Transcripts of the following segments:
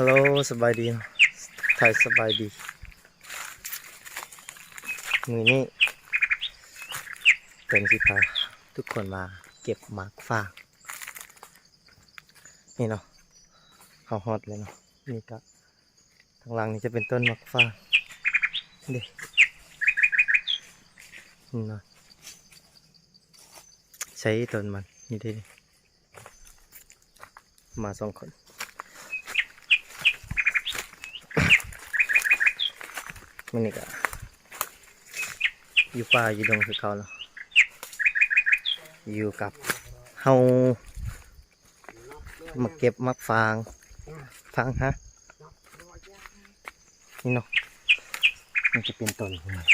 ฮัลโหลสบายดีเนาะไทยสบายดีมือนี้เป็นสิพาทุกคนมาเก็บหมากฟางนี่เนาะเขาฮอตเลยเนาะนี่ก็ทางหลังนี่จะเป็นต้นหมากฟางเด็นี่เนาะใช้ต้นมันนี่ดิมาสองคน มันนี่ก็อยู่ป่าอยู่ดงคือเขาเนาะอยู่กับเฮามาเก็บมักฟางฟางฮะนี่เนาะมันจะเป็นต้นของมัน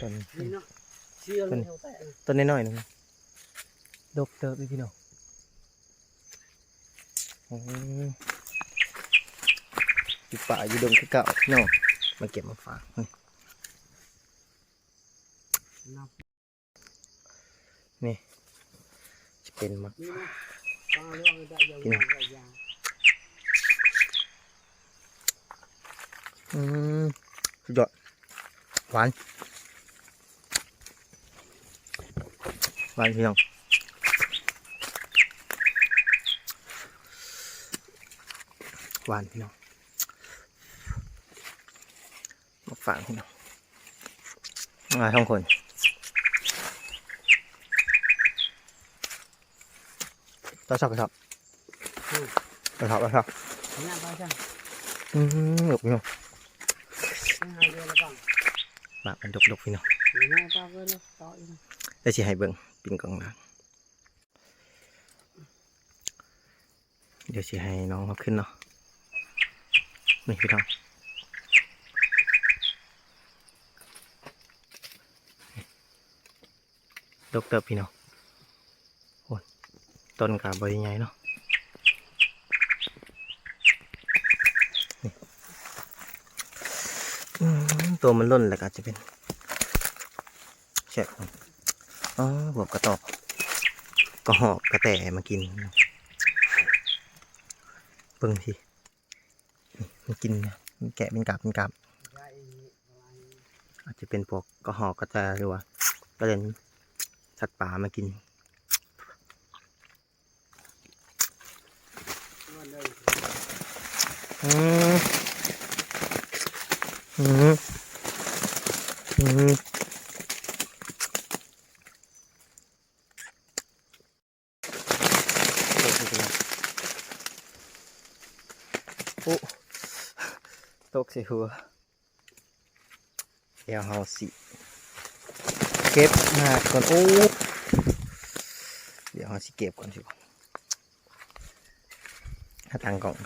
ต้นนี่เนาะเชื่อยเอาแต่ต้นน้อยๆหนึงดกเติบเลยพี่น้องอืมอยู่ป่าอยู่ดงคือเก่าพี่น้อง มาเก็บมักฟางนี่นับนี่จะเป็นมักนี่นาะตาเรื่องอืมสุดยอดหวานหวานพี่น้องหวานพี่น้องมาฝากพี่น้องมาท่องคนต่อชอบกระชอบกระชอบกระชอบเนี่ยไปจ้ะอืมหลบพี่น้องนี่หาเรือแล้วบ้างหมากมันดกๆพี่น้องนี่แม่ต่อไปเลยต่ออีกได้สิให้เบิ่งปิ่นกองหลังเดี๋ยวสิให้น้องเขาขึ้นเนาะนี่พี่น้อง ดกเติบพี่น้องโอ้ต้นกับบริใหญ่เนาะนี่ตัวมันล่นแหละก็อาจจะเป็นแฉะอ๋อบวบกระตอกก็หอกกระแตมากินเบิ่งสินี่มันกินมันแกะเป็นกาบเป็นกาบได้อีกอะไรอาจจะเป็นพวกกระหอกกระแตหรือว่าประเด็น สัตว์ป่ามากินอืมอืมอืมโอ้ตกใส่หัวเดี๋ยวเฮาสิ เก็บหาก่อนโอ้เดี๋ยวเฮาสิเก็บก่อนสิถ้าตังกล่อง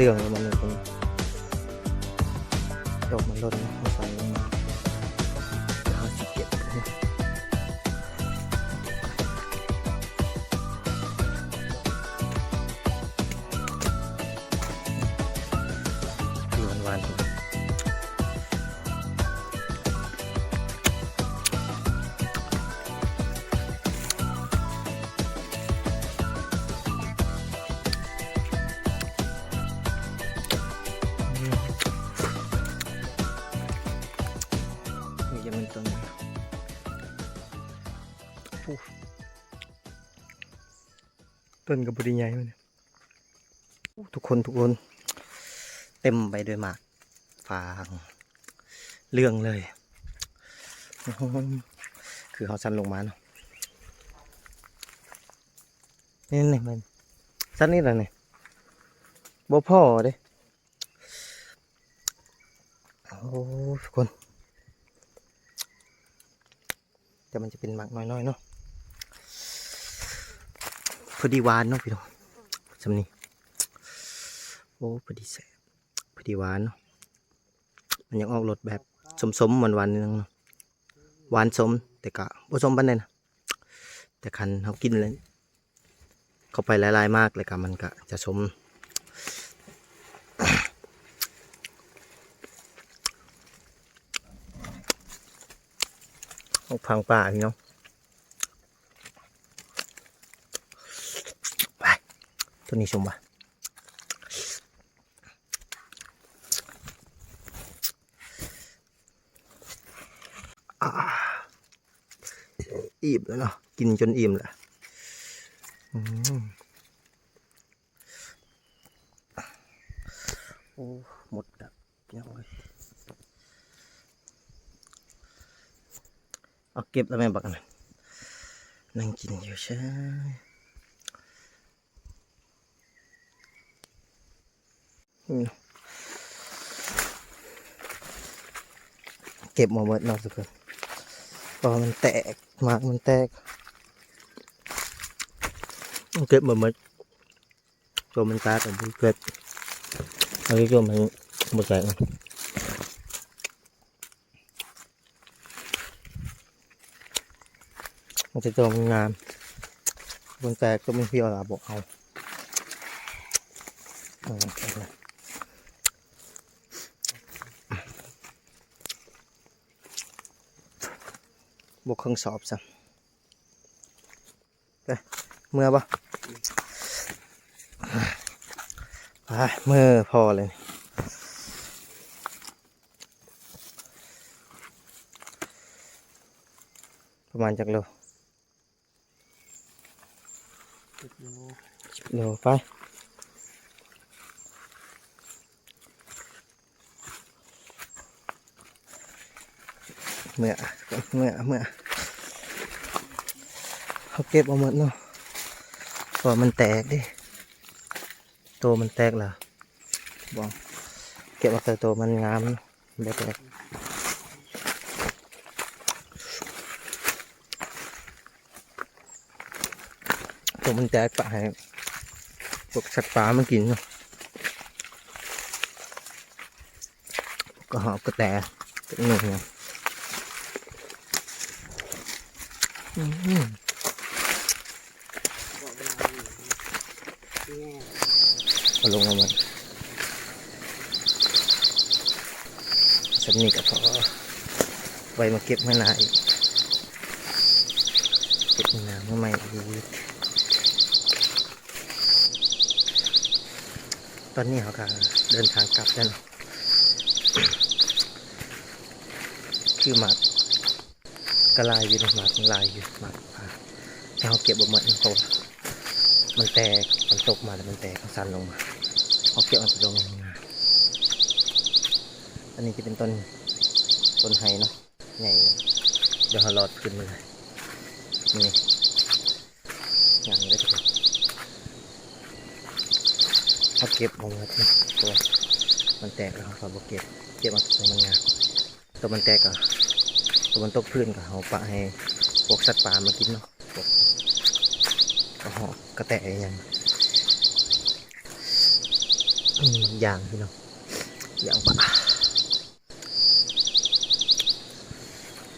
ต็มเรื่อง ต้นกับบริใหญ่มันทุกคนทุกคน เต็มไปด้วยหมากฟางเรื่องเลย คือเขาสั้นลงมาเนาะนี่นี่มันสั้นนี่แหละเนี่ยบ่พ่อเด้โอ้ทุกคน แต่มันจะเป็นหมักน้อยๆเนาะ พอดีหวานเนาะพี่น้องสำนี้โอ้พอดีแสบพอดีหวานเนาะมันยังออกรสแบบสมๆหวานๆนิดนึงเนาะหวานสมแต่กะบ่สมปานใดนะแต่คันเขากินเลยเข้าไปหลายๆมากเลยกะมันก็จะสมออกพังป่าพี่น้องไป ตัวนี้ชมว่ะอ่าอิ่มแล้วเนาะกินจนอิ่มแหละอืมโอ้หมดแล้วพี่น้องเอ้ยเอาเก็บแล้วแม่บักอันนั้นนั่งกินอยู่ใช่อืม เก็บมาหมดเนาะทุกคนพอมันแตกมากมันแตกเก็บมาหมดตัวมันตาแต่มันเกิดเอาที่ตัวมันหมดแตกมันจะตัวมันงามบนแตกก็ไม่พี่เอาลาบอกเอา เอาเอาเลยบกเครื่องสอบซะไปเมื่อปะไปเมื่อพอเลยประมาณจากโลติดอยู่เดี๋ยวไป เมื่อเมื่อเมื่อเขาเก็บเอาหมดเนาะพอมันแตกดิตัวมันแตกเหรอบอกเก็บเอาแต่ตัวมันงามเนาะมันบ่แตกตัวมันแตกก็ให้พวกสัตว์ป่ามันกินเนาะก็หอบก็แตกหนึ่งเนาะอืมบอกเวลง เอาลงมาหมดสักนี้ก็พอไว้มาเก็บมะนาวอีกเก็บมะนาวเมื่อใหม่อีกตอนนี้เขาก็เดินทางกลับแล้วคือมา กกระลายอยู่นะหมากลายอยู่หมากป่าเขาเก็บออกมาเพราะมันแตกมันตกมาแล้วมันแตกมันสั่นลงมาเขาเก็บเออกลงมาอันนี้จะเป็นต้นต้นไฮเนาะใหญ่เดี๋ยวเขาลอดขึ้นมาเลยนี่อย่างนี้เลยทุกคนเขาเก็บออกมาเนาะตัวมันแตกแล้วเขาบอกเก็บเก็บมาตัวมันงาตัวมันแตกอะ ตัวมันตกพื้นกับเขาปะให้พวกสัตว์ป่ามากินเนาะพวกกระหอบกระแตอหยังอย่างพี่น้องอย่างปะ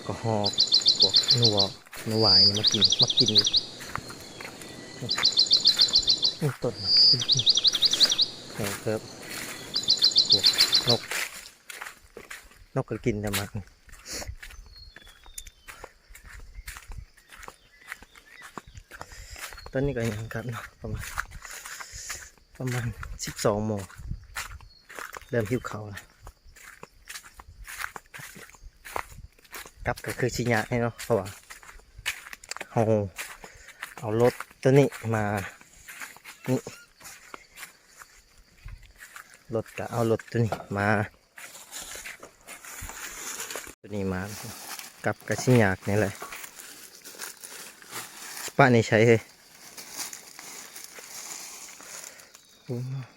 กระหอบพวกนัวนัววายนี่มากินมากินนี่ต้นแหงเกิบพวกนกนกก็กินแต่มัน ตอนนี้ก็ยังครับเนาะประมาณประมาณสิบสองโมงเริ่มหิวเขาแล้วกลับก็คือชิญะให้เนาะเพราะว่าเอาเอารถตัวนี้มานี่รถก็เอารถตัวนี้มา ตัวนี้มากับกระชิญากนี่แหละป้านี่ใช้เฮ้ย โอ้